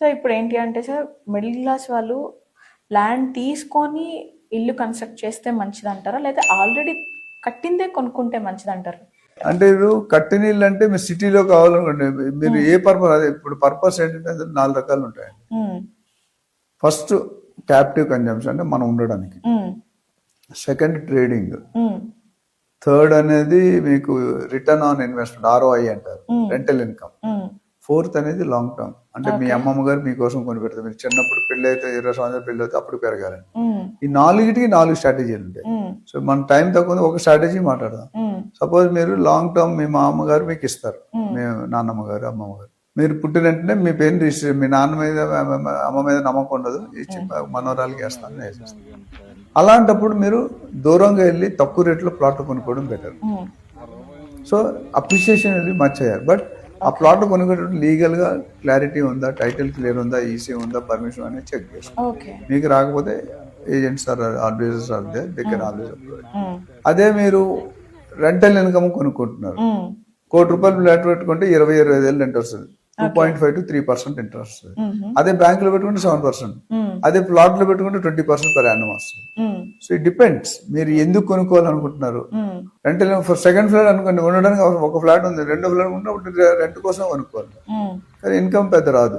So ఇప్పుడు ఏంటి అంటే సార్ మిడిల్ క్లాస్ వాళ్ళు ల్యాండ్ తీసుకొని ఇల్లు కన్స్ట్రక్ట్ చేస్తే మంచిది అంటారా లేదా ఆల్రెడీ కట్టిందే కొనుక్కుంటే మంచిది అంటారు అంటే ఇప్పుడు కట్టిన ఇల్లు అంటే మీరు సిటీలో కావాలనుకోండి మీరు ఏ పర్పస్ అదే ఇప్పుడు పర్పస్ ఏంటంటే నాలుగు రకాలు ఉంటాయి ఫస్ట్ క్యాప్టివ్ కన్జంప్షన్ అంటే మనం ఉండడానికి. సెకండ్ ట్రేడింగ్ థర్డ్ అనేది మీకు రిటర్న్ ఆన్ ఇన్వెస్ట్మెంట్ ఆర్ఓఐ అంటారు. రెంటల్ ఇన్కమ్ ఫోర్త్ అనేది లాంగ్ టర్మ్. అంటే మీ అమ్మమ్మ గారు మీకోసం కొని పెడతారు. మీరు చిన్నప్పుడు పెళ్ళి అయితే ఇరవై సంవత్సరాలు పెళ్ళి అయితే అప్పుడు పెరగాలని ఈ నాలుగిటికి నాలుగు స్ట్రాటజీలు ఉంటాయి. సో మన టైం తక్కువ ఒక స్ట్రాటజీ మాట్లాడదాం. సపోజ్ మీరు లాంగ్ టర్మ్ మీ మా అమ్మగారు మీకు ఇస్తారు. మీ నాన్నమ్మ గారు అమ్మమ్మ గారు మీరు పుట్టిన వెంటనే మీ పేరు రిజిస్టర్ మీ నాన్న మీద అమ్మ- మీద నమ్మకం ఉండదు. ఇచ్చి మనోరాలకి వేస్తాను వేసేస్తాను అలాంటప్పుడు మీరు దూరంగా వెళ్ళి తక్కువ రేట్లో ప్లాట్ కొనుక్కోవడం బెటర్. సో అప్రిషియేషన్ అనేది అయ్యారు బట్ ఆ ప్లాట్ కొనుక్కోవడం లీగల్గా క్లారిటీ ఉందా? టైటిల్ క్లియర్ ఉందా? ఈసీ ఉందా? పర్మిషన్ అనేది చెక్ చేసుకోండి మీకు రాకపోతే agents are always are they they can always అదే మీరు రెంటల్ ఇన్కమ్ కొనుక్కుంటున్నారు. కోటి రూపాయలు ఫ్లాట్ పెట్టుకుంటే ఇరవై ఇరవై ఐదు వేలు రెంట్ వస్తుంది. Two point five to three percent interest వస్తుంది అదే బ్యాంక్లో పెట్టుకుంటే సెవెన్ పర్సెంట్ అదే ప్లాట్లో పెట్టుకుంటే ట్వంటీ పర్సెంట్ పర్ యానం వస్తుంది. సో ఇట్ డిపెండ్స్ మీరు ఎందుకు కొనుక్కోవాలనుకుంటున్నారు? రెంటల్ సెకండ్ ఫ్లాట్ అనుకోండి ఉండడానికి ఒక ఫ్లాట్ ఉంది. రెండో ఫ్లాట్ ఉన్నప్పుడు రెంట్ కోసం కొనుక్కోవాలి. కానీ ఇన్కమ్ పెద్ద రాదు.